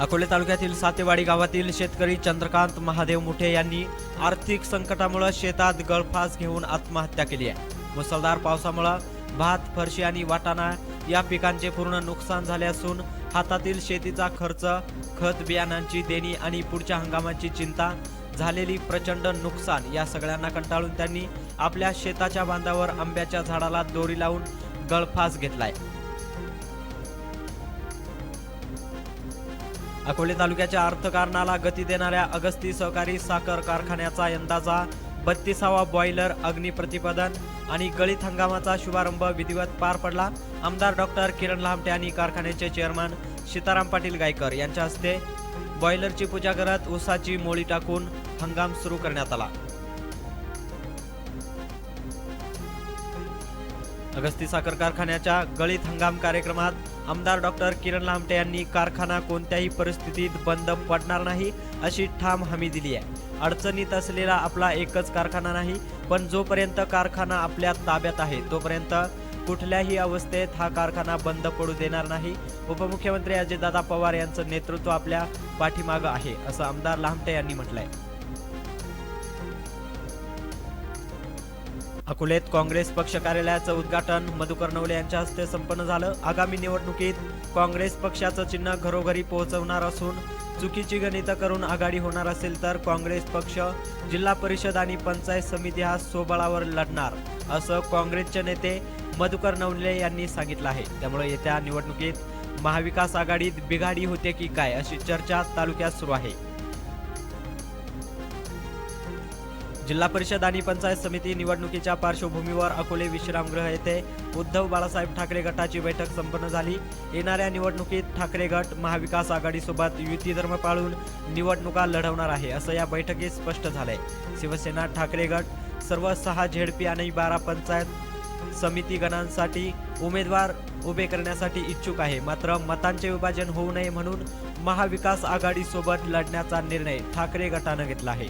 अकोले तालुक्यातील सातेवाडी गावातील शेतकरी चंद्रकांत महादेव मुठे यांनी आर्थिक संकटामुळे शेतात गळफास घेऊन आत्महत्या केली आहे. मुसळधार पावसामुळे भात फरशी आणि वाटाणा या पिकांचे पूर्ण नुकसान झाले असून हातातील शेतीचा खर्च खत बियाणांची देणी आणि पुढच्या हंगामाची चिंता झालेली प्रचंड नुकसान या सगळ्यांना कंटाळून त्यांनी आपल्या शेताच्या बांधावर आंब्याच्या झाडाला दोरी लावून गळफास घेतलाय. अकोले तालुक्याच्या अर्थकारणाला गती देणाऱ्या अगस्ती सहकारी साखर कारखान्याचा यंदाचा बत्तीसावा बॉयलर अग्निप्रतिपदन आणि गळीत हंगामाचा शुभारंभ विधिवत पार पडला. आमदार डॉक्टर किरण लामटे आणि कारखान्याचे चेअरमन सीताराम पाटील गायकर यांच्या हस्ते बॉयलरची पूजा करत ऊसाची मोळी टाकून हंगाम सुरू करण्यात आला. अगस्ती साखर कारखान्याच्या गळीत हंगाम कार्यक्रमात आमदार डॉक्टर किरण लामटे यांनी कारखाना कोणत्याही परिस्थितीत बंद पडणार नाही अशी ठाम हमी दिली आहे. अडचणीत असलेला आपला एकच कारखाना नाही पण जोपर्यंत कारखाना आपल्या ताब्यात आहे तोपर्यंत कुठल्याही अवस्थेत हा कारखाना बंद पडू देणार नाही. उपमुख्यमंत्री अजितदादा पवार यांचं नेतृत्व आपल्या पाठीमागं आहे असं आमदार लामटे यांनी म्हटलंय. अकोलेत काँग्रेस पक्ष कार्यालयाचं उद्घाटन मधुकर नवले यांच्या हस्ते संपन्न झालं. आगामी निवडणुकीत काँग्रेस पक्षाचं चिन्ह घरोघरी पोहोचवणार असून चुकीची गणितं करून आघाडी होणार असेल तर काँग्रेस पक्ष जिल्हा परिषद आणि पंचायत समिती हा सोबळावर लढणार असं काँग्रेसचे नेते मधुकर नवले यांनी सांगितलं आहे. त्यामुळे येत्या निवडणुकीत महाविकास आघाडीत बिघाडी होते की काय अशी चर्चा तालुक्यात सुरू आहे. जिल्हा परिषद आणि पंचायत समिती निवडणुकीच्या पार्श्वभूमीवर अकोले विश्रामगृह येथे उद्धव बाळासाहेब ठाकरे गटाची बैठक संपन्न झाली. येणाऱ्या निवडणुकीत ठाकरे गट महाविकास आघाडीसोबत युती धर्म पाळून निवडणुका लढवणार आहे असं या बैठकीत स्पष्ट झालंय. शिवसेना ठाकरे गट सर्व सहा झेडपी आणि बारा पंचायत समिती गणांसाठी उमेदवार उभे करण्यासाठी इच्छुक आहे. मात्र मतांचे विभाजन होऊ नये म्हणून महाविकास आघाडीसोबत लढण्याचा निर्णय ठाकरे गटानं घेतला आहे.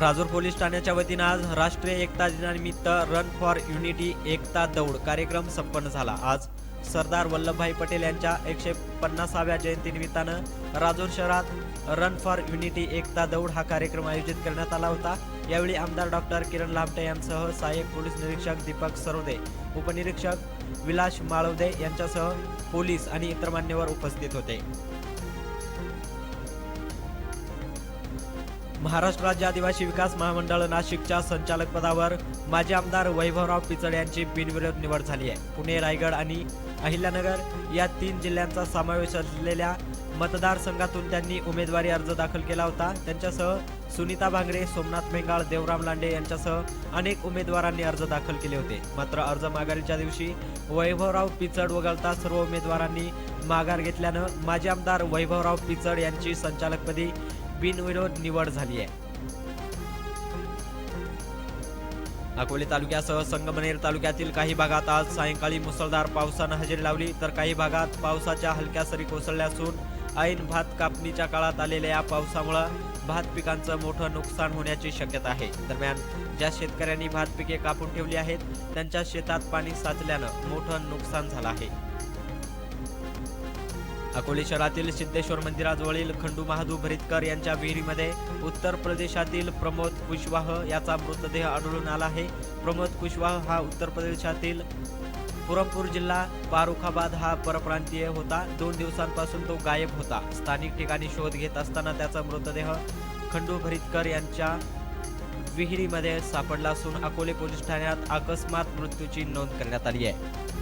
राजूर पोलीस ठाण्याच्या वतीनं आज राष्ट्रीय एकता दिनानिमित्त रन फॉर युनिटी एकता दौड कार्यक्रम संपन्न झाला. आज सरदार वल्लभभाई पटेल यांच्या एकशे पन्नासाव्या जयंतीनिमित्तानं राजूर शहरात रन फॉर युनिटी एकता दौड हा कार्यक्रम आयोजित करण्यात आला होता. यावेळी आमदार डॉक्टर किरण लामटे यांसह सहाय्यक पोलीस निरीक्षक दीपक सरोदे उपनिरीक्षक विलास माळवदे यांच्यासह पोलीस आणि इतर मान्यवर उपस्थित होते. महाराष्ट्र राज्य आदिवासी विकास महामंडळ नाशिकच्या संचालक पदावर माजी आमदार वैभवराव पिचड यांची बिनविरोध निवड झाली आहे. पुणे रायगड आणि अहिल्यानगर या तीन जिल्ह्यांचा समावेश असलेल्या मतदारसंघातून त्यांनी उमेदवारी अर्ज दाखल केला होता. त्यांच्यासह सुनीता भांगरे सोमनाथ मेंगाळ देवराम लांडे यांच्यासह अनेक उमेदवारांनी अर्ज दाखल केले होते. मात्र अर्ज माघारीच्या दिवशी वैभवराव पिचड वगळता सर्व उमेदवारांनी माघार घेतल्यानं माजी आमदार वैभवराव पिचड यांची संचालकपदी बिनविरोध निवड झाली आहे. अकोले तालुक्यासह संगमनेर तालुक्यातील काही भागात आज सायंकाळी मुसळधार पावसानं हजेरी लावली तर काही भागात पावसाच्या हलक्या सरी कोसळल्या असून ऐन भात कापणीच्या काळात आलेल्या या पावसामुळं भात पिकांचं मोठं नुकसान होण्याची शक्यता आहे. दरम्यान ज्या शेतकऱ्यांनी भात पिके कापून ठेवली आहेत त्यांच्या शेतात पाणी साचल्यानं मोठं नुकसान झालं आहे. अकोले शहरातील सिद्धेश्वर मंदिराजवळील खंडू महादू भरितकर यांच्या विहिरीमध्ये उत्तर प्रदेशातील प्रमोद कुशवाह याचा मृतदेह आढळून आला आहे. प्रमोद कुशवाह हा उत्तर प्रदेशातील पुरमपूर जिल्हा फारुखाबाद हा परप्रांतीय होता. दोन दिवसांपासून तो गायब होता. स्थानिक ठिकाणी शोध घेत असताना त्याचा मृतदेह खंडू भरितकर यांच्या विहिरीमध्ये सापडला असून अकोले पोलीस ठाण्यात अकस्मात मृत्यूची नोंद करण्यात आली आहे.